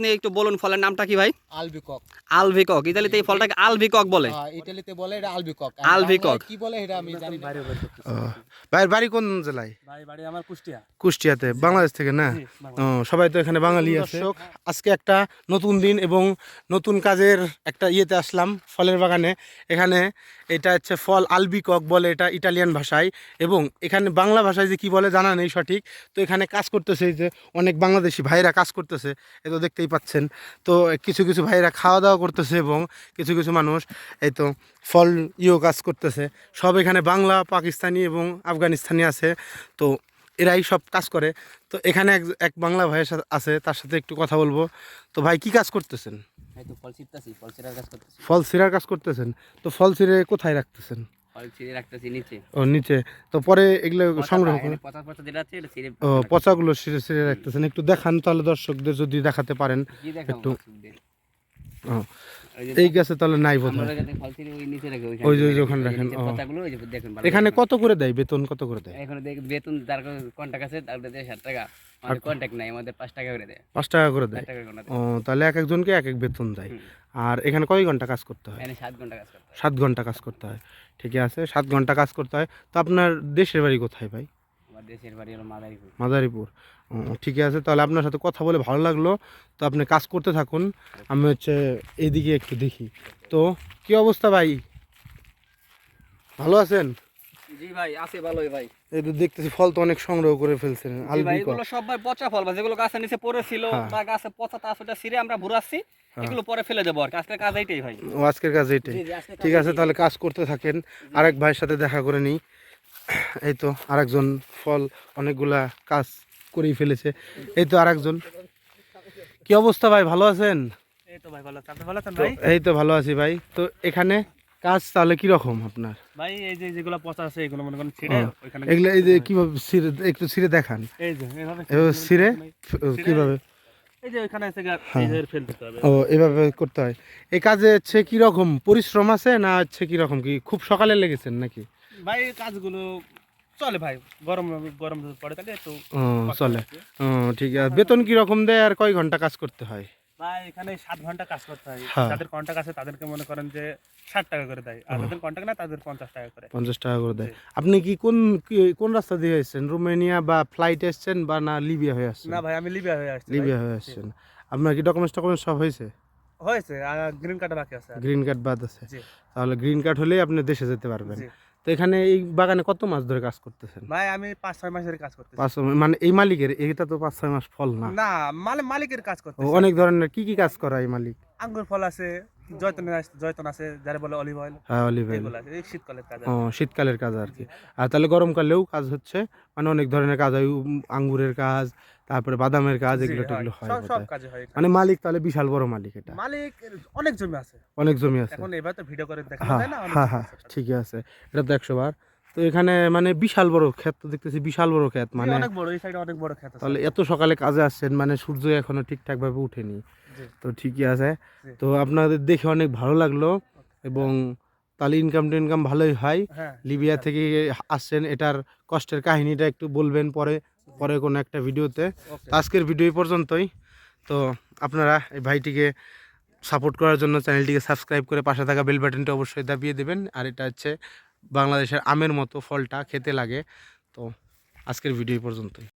আপনি একটু বলুন ফলের নামটা কি ভাই? আলবিকক আলভিকক ইতালিতে এই ফলটাকে আলভিকক বলে। হ্যাঁ, ইটালিতে বলে এটা আলবিকক আলবিকক। কি বলে এটা আমি জানি না। ভাইয়ের বাড়ি কোন জেলায়? ভাই বাড়ি আমার কুষ্টিয়া। কুষ্টিয়াতে বাংলাদেশ থেকে না? সবাই তো এখানে বাঙালি আছে। আজকে একটা নতুন দিন এবং নতুন কাজের একটা ইয়েতে আসলাম ফলের বাগানে। এখানে এটা হচ্ছে ফল আলবিকক বলে এটা ইটালিয়ান ভাষায় এবং এখানে বাংলা ভাষায় যে কি বলে জানা নেই সঠিক। তো এখানে কাজ করতেছে যে অনেক বাংলাদেশি ভাইরা কাজ করতেছে, এ তো দেখতেই পাচ্ছেন। তো কিছু কিছু ভাইরা খাওয়া দাওয়া করতেছে এবং কিছু কিছু মানুষ এই তো ফল ইয়েও কাজ করতেছে। সব এখানে বাংলা, পাকিস্তানি এবং আফগানিস্তানি আছে। তো এরাই সব কাজ করে। তো এখানে এক এক বাংলা ভাইয়ের সাথে আছে, তার সাথে একটু কথা বলব। তো ভাই কি কাজ করতেছেন? ফল ছিটতাছি ফল ছিঁড়ার কাজ করতেছি। ফল ছিঁড়ার কাজ করতেছেন? তো ফল ছিঁড়ে কোথায় রাখতেছেন? ফল ছিঁড়ে রাখতেছি নিচে। ও নিচে। তো পরে এগুলো সংগ্রহ করে পচা পচা যেটা আছে এটা ছিঁড়ে ও পচাগুলো ছিঁড়ে ছিঁড়ে রাখতেছেন। একটু দেখান তাহলে দর্শকদের যদি দেখাতে পারেন। একটু- এই গাছে তাহলে নাই বোধ ওই যে- ওখানে রাখেন, এখানে কত করে দেয়? বেতন কত করে দেয়? এখানে বেতন কন্টাক্ট আছে তার দেয় ষাট টাকা। আমাদের কন্টাক্ট নাই আমাদের পাঁচ টাকা করে দেয়। পাঁচ টাকা করে দেয়? ষাট টাকা কন্টাক্ট ও তাহলে এক একজনকে এক এক বেতন দেয়। আর এখানে কয় ঘণ্টা কাজ করতে হয়? সাত ঘণ্টা কাজ করতে হয়। সাত ঘণ্টা কাজ করতে হয়। ঠিকই আছে সাত ঘণ্টা কাজ করতে হয়। তো আপনার দেশের বাড়ি কোথায় ভাই? আমার দেশের বাড়ি হলো মাদারীপুর। মাদারীপুর। ও, ঠিকই আছে তাহলে আপনার সাথে কথা বলে ভালো লাগল। তো আপনি কাজ করতে থাকুন আমি হচ্ছে এইদিকে একটু দেখি। তো কি অবস্থা ভাই? ভালো আছেন? জি ভাই আছে ভালোই ভাই। এই তো দেখতেছি ফল তো অনেক সংগ্রহ করে ফেলছেন আলবি এগুলো সব ভাই পচা ফল ভাই যেগুলো গাছের নিচে পড়েছিল হ্যাঁ। বা গাছে পচা তা সেটা ছিঁড়ে আমরা ভুরাচ্ছি এগুলো পরে ফেলে দেবো আর কি। আজকের কাজ এইটাই ভাই। ও আজকের কাজ এইটাই। জি, জি, আজকে ঠিক আছে তাহলে কাজ করতে থাকেন। আরেক ভাইয়ের সাথে দেখা করে নিই। এই তো আরেকজন ফল অনেকগুলা কাজ করেই ফেলেছে। এই তো আরেকজন। কি অবস্থা ভাই ভালো আছেন? এই তো ভাই ভালো আছেন ভালো আছেন ভাই? এই তো ভালো আছি ভাই। তো এখানে কাজ তাহলে কি রকম আপনার? ভাই এই যে যেগুলো পচা আছে এগুলো মনে করেন ছিঁড়ে ওইখানে এগুলো এই যে কীভাবে ছিঁড়ে একটু ছিঁড়ে দেখান। এই যে এভাবে ছিঁড়ে কীভাবে? এই যে ওইখানে হ্যাঁ। এই ফেল দিতে হবে। ও এভাবে করতে হয়। এই কাজে হচ্ছে কি রকম পরিশ্রম আছে না হচ্ছে কি রকম কি? খুব সকালে লেগেছেন নাকি? ভাই কাজগুলো চলে ভাই। গরম গরম পড়ে তাহলে তো চলে। ও ঠিক আছে। বেতন কি রকম দেয় আর কয় ঘণ্টা কাজ করতে হয়? ভাই এখানে সাত ঘণ্টা কাজ করতে হয়। হ্যাঁ। যাদের কন্টাক্ট আছে তাদেরকে মনে করেন যে ষাট টাকা করে দেয়। আর যাদের কন্টাক্ট না তাদের পঞ্চাশ টাকা করে। পঞ্চাশ টাকা করে দেয়। আপনি কি কোন কোন রাস্তা দিয়ে এসেছেন রোমানিয়া বা ফ্লাইট এসছেন বা না লিবিয়া হয়ে আসছেন? না ভাই আমি লিবিয়া হয়ে আসছি লিবিয়া হয়ে আসছেন। আপনার কি ডকুমেন্টস টকুমেন্টস সব হয়েছে? হয়েছে গ্রিন কার্ড বাকি আছে গ্রিন কার্ড বাদ আছে। তাহলে গ্রিন কার্ড হলেই আপনি দেশে যেতে পারবেন। তো এখানে এই বাগানে কত মাস ধরে কাজ করতেছেন? ভাই আমি পাঁচ ছয় মাসের কাজ করতেছি। পাঁচ মানে এই মালিকের এটা তো পাঁচ ছয় মাস ফল না? না মানে মালিকের কাজ করতে অনেক ধরনের কি কি কাজ করা এই মালিক? আঙ্গুর ফল আছে জয়তন জয়তন আছে যারা বলে অলিভ অয়েল হ্যাঁ অলিভ অয়েল। শীতকালের কাজ ও শীতকালের কাজ আর কি। আর তাহলে গরমকালেও কাজ হচ্ছে মানে অনেক ধরনের কাজ হয় আঙ্গুরের কাজ তারপরে বাদামের কাজ এগুলো। টেগুলো হয় সব সব কাজে হয় মানে মালিক তাহলে বিশাল বড় মালিক এটা। মালিক অনেক জমি আছে। অনেক জমি আছে। এখন এবার তো ভিডিও করে দেখা হ্যাঁ যায় না হ্যাঁ হ্যাঁ ঠিকই আছে। এটা তো একশো বার। তো এখানে মানে বিশাল বড় ক্ষেত তো দেখতেছি বিশাল বড় ক্ষেত মানে অনেক বড় এই সাইডে অনেক বড় ক্ষেত তাহলে এত সকালে কাজে আসছেন মানে সূর্য এখনও ঠিকঠাক ভাবে উঠেনি তো ঠিকই আছে। তো আপনাদের দেখে অনেক ভালো লাগল এবং তাহলে ইনকাম টিনকাম ভালোই হয়। হ্যাঁ লিবিয়া থেকে আসছেন এটার কষ্টের কাহিনীটা একটু বলবেন পরে পরে কোনো একটা ভিডিওতে। আজকের ভিডিও পর্যন্তই। তো আপনারা এই ভাইটিকে সাপোর্ট করার জন্য চ্যানেলটিকে সাবস্ক্রাইব করে পাশে থাকা বেল বাটনটা অবশ্যই দাবিয়ে দেবেন। আর এটা হচ্ছে বাংলাদেশের আমের মতো ফলটা খেতে লাগে। তো আজকের ভিডিও পর্যন্তই।